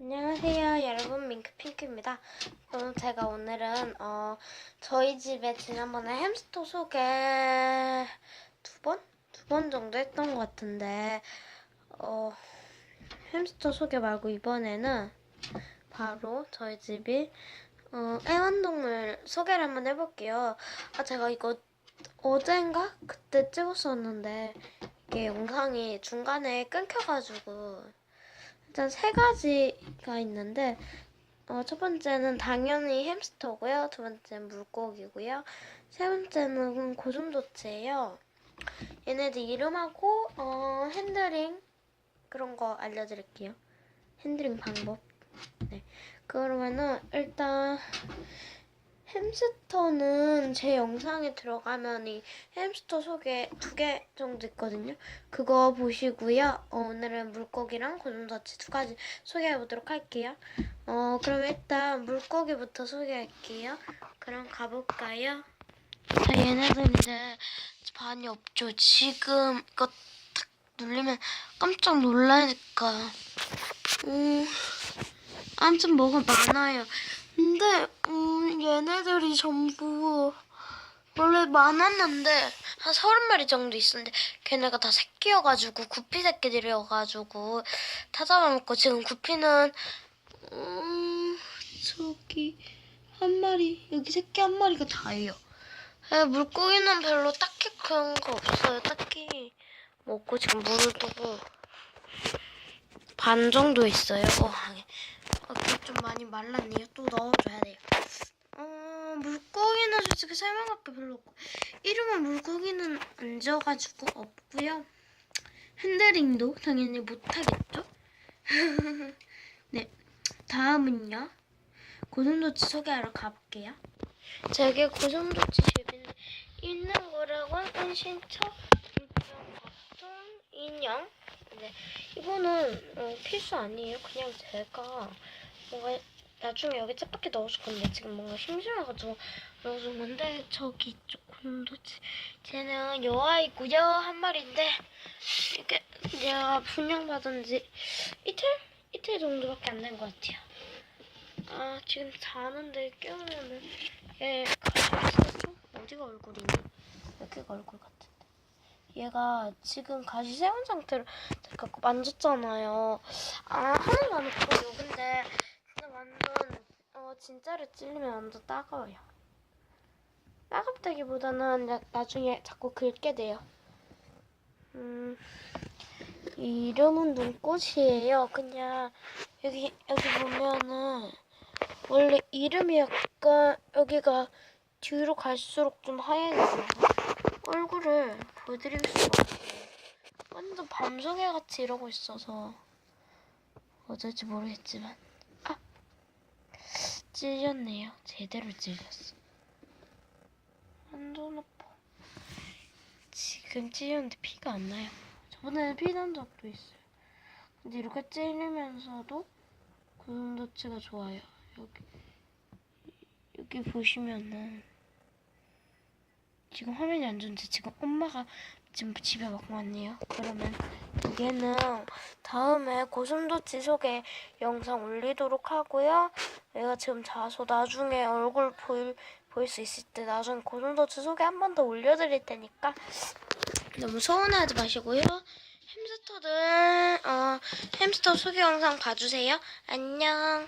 안녕하세요 여러분 밍크핑크입니다 어, 제가 오늘은 어, 저희 집에 지난번에 햄스터 소개 두 번? 두 번 정도 했던 것 같은데 어, 햄스터 소개 말고 이번에는 바로 저희 집이 어, 애완동물 소개를 한번 해볼게요 아 제가 이거 어젠가? 그때 찍었었는데 이게 영상이 중간에 끊겨가지고 일단 세 가지가 있는데 어, 첫 번째는 당연히 햄스터고요. 두 번째는 물고기고요. 세 번째는 고슴도치예요. 얘네들 이름하고 어, 핸들링 그런 거 알려드릴게요. 핸들링 방법. 네. 그러면은 일단 햄스터는 제 영상에 들어가면 이 햄스터 소개 두 개 정도 있거든요. 그거 보시고요. 어, 오늘은 물고기랑 고슴도치 두 가지 소개해 보도록 할게요. 어, 그럼 일단 물고기부터 소개할게요. 그럼 가볼까요? 자, 얘네들 이제 반이 없죠. 지금 이거 탁 눌리면 깜짝 놀라니까. 음, 아무튼 뭐가 많아요. 근데 음, 얘네들이 전부 원래 많았는데 한 서른 마리 정도 있었는데 걔네가 다 새끼여가지고 구피 새끼들이어가지고 다 잡아먹고 지금 구피는 음, 저기 한 마리 여기 새끼 한 마리가 다예요. 에, 물고기는 별로 딱히 그런 거 없어요. 딱히 먹고 지금 물을 두고 반 정도 있어요. 어, 어, 그게 좀 많이 말랐네요. 또 넣어줘야 돼요. 어, 물고기는 솔직히 설명할 게 별로 없고 이름은 물고기는 안 지어가지고 없고요. 핸들링도 당연히 못하겠죠? 네, 다음은요. 고슴도치 소개하러 가볼게요. 제게 고슴도치 집에 있는 거라고 은신처 물병 같은 인형 네, 이거는 어, 필수 아니에요. 그냥 제가 뭔가 나중에 여기 쳇바퀴 넣어줄 건데 지금 뭔가 심심해가지고 넣어준 건데 저기 있죠 곤도치 쟤는 여아이고요 한 마리인데 이게 내가 분양받은 지 이틀? 이틀 정도밖에 안 된 것 같아요. 아 지금 자는데 깨우면은 얘 있었죠? 어디가 얼굴이니? 여기가 얼굴 같은데. 얘가 지금 가시 세운 상태로 제가 만졌잖아요. 아 하나도 안 아프거든요. 근데 어 진짜로 찔리면 완전 따가워요. 따갑다기보다는 나- 나중에 자꾸 긁게 돼요. 음 이름은 눈꽃이에요. 그냥 여기 여기 보면은 원래 이름이 약간 여기가 뒤로 갈수록 좀 하얘져요. 얼굴을 보여드릴 수가 없어요. 완전 밤송이 같이 이러고 있어서 어쩔지 모르겠지만 아 찔렸네요. 제대로 찔렸어. 완전 아파. 지금 찔렸는데 피가 안 나요. 저번에 피 난 적도 있어요. 근데 이렇게 찔리면서도 고슴도치가 좋아요. 여기 여기 보시면은 지금 화면이 안 좋은데 지금 엄마가 지금 집에 막 왔네요. 그러면 얘는 다음에 고슴도치 소개 영상 올리도록 하고요. 얘가 지금 자서 나중에 얼굴 보일 보일 수 있을 때 나중에 고슴도치 소개 한번 더 올려드릴 테니까 너무 서운해하지 마시고요. 햄스터들 어 햄스터 소개 영상 봐주세요. 안녕.